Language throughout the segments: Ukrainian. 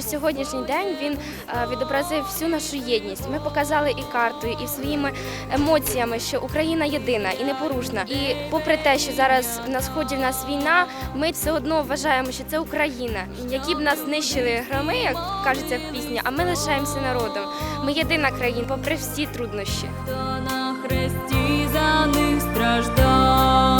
що сьогоднішній день він е, відобразив всю нашу єдність. Ми показали і картою, і своїми емоціями, що Україна єдина і непорушна. І попри те, що зараз на сході в нас війна, ми все одно вважаємо, що це Україна. Які б нас знищили громи, як кажеться в пісні, а ми лишаємося народом. Ми єдина країна, попри всі труднощі. хто на хресті за них страждав.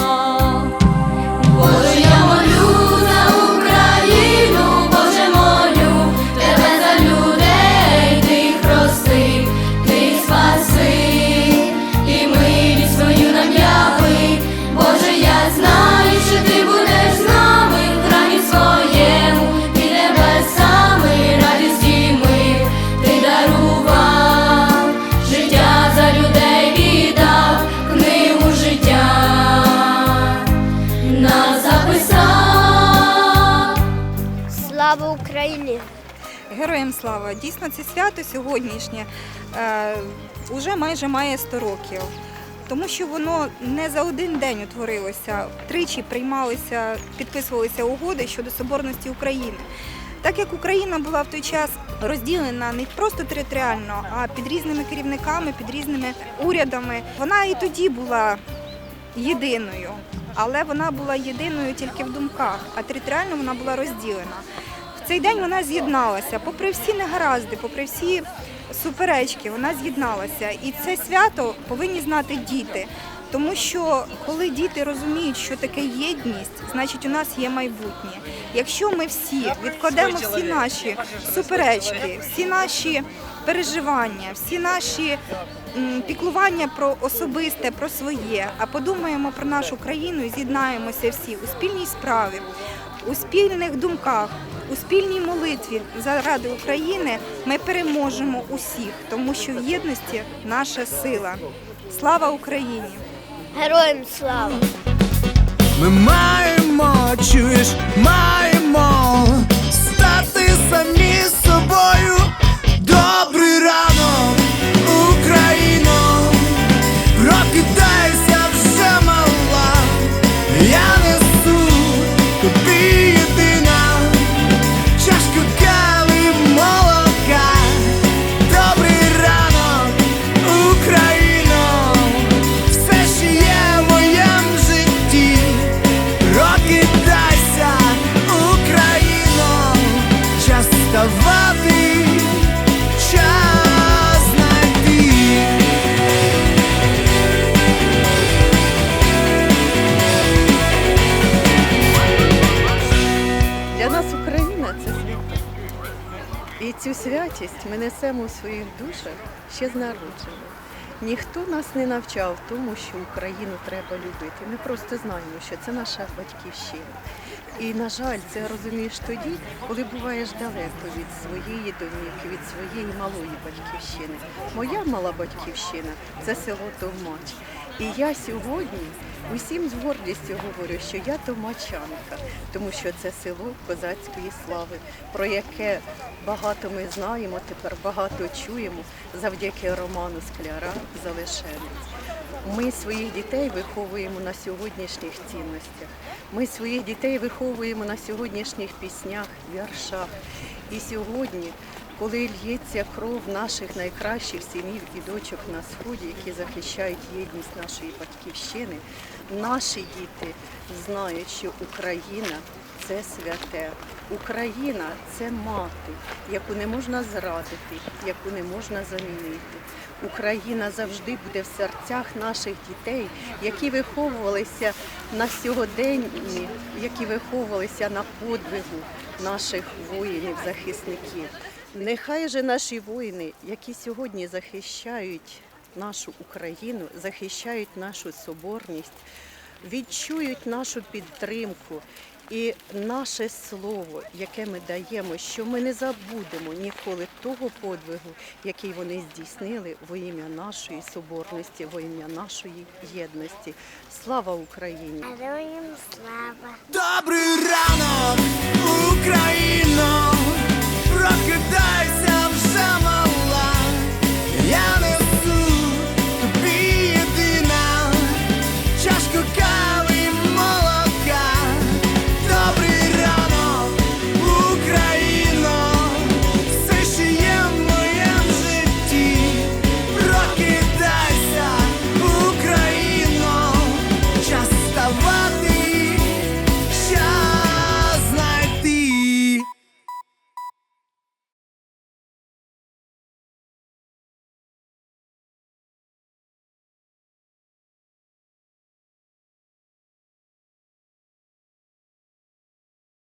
Слава Україні! Героям слава! Дійсно, це свято сьогоднішнє е, уже майже має 100 років. Тому що воно не за один день утворилося. Тричі приймалися, підписувалися угоди щодо соборності України. Так як Україна була в той час розділена не просто територіально, а під різними керівниками, під різними урядами, вона і тоді була єдиною, але вона була єдиною тільки в думках, а територіально вона була розділена. Цей день вона з'єдналася, попри всі негаразди, попри всі суперечки, вона з'єдналася. І це свято повинні знати діти. Тому що коли діти розуміють, що таке єдність, значить у нас є майбутнє. Якщо ми всі відкладемо всі наші суперечки, всі наші переживання, всі наші піклування про особисте, про своє, а подумаємо про нашу країну і з'єднаємося всі у спільній справі, у спільних думках, у спільній молитві заради України, ми переможемо усіх, тому що в єдності наша сила. Слава Україні! Героям слава! Ми маємо, чуєш, маємо стати самі Україна це свято. І цю святість ми несемо у своїх душах ще з народження. Ніхто нас не навчав тому, що Україну треба любити. Ми просто знаємо, що це наша батьківщина. І, на жаль, це розумієш тоді, коли буваєш далеко від своєї домівки, від своєї малої батьківщини. Моя мала батьківщина це село Товмач. І я сьогодні усім з гордістю говорю, що я томачанка, тому що це село козацької слави, про яке багато ми знаємо, тепер багато чуємо завдяки роману Скляра Залишенець. Ми своїх дітей виховуємо на сьогоднішніх цінностях. Ми своїх дітей виховуємо на сьогоднішніх піснях, віршах. І сьогодні, коли л'ється кров наших найкращих синів і дочок на сході, які захищають єдність нашої батьківщини, наші діти знають, що Україна це святе. Україна це мати, яку не можна зрадити, яку не можна замінити. Україна завжди буде в серцях наших дітей, які виховувалися на сьогоденні, які виховувалися на подвигу наших воїнів, захисників. Нехай же наші воїни, які сьогодні захищають нашу Україну, захищають нашу соборність, відчують нашу підтримку і наше слово, яке ми даємо, що ми не забудемо ніколи того подвигу, який вони здійснили во ім'я нашої соборності, во ім'я нашої єдності. Слава Україні! Героям слава! Добрий ранок, Україно, прокидайся вже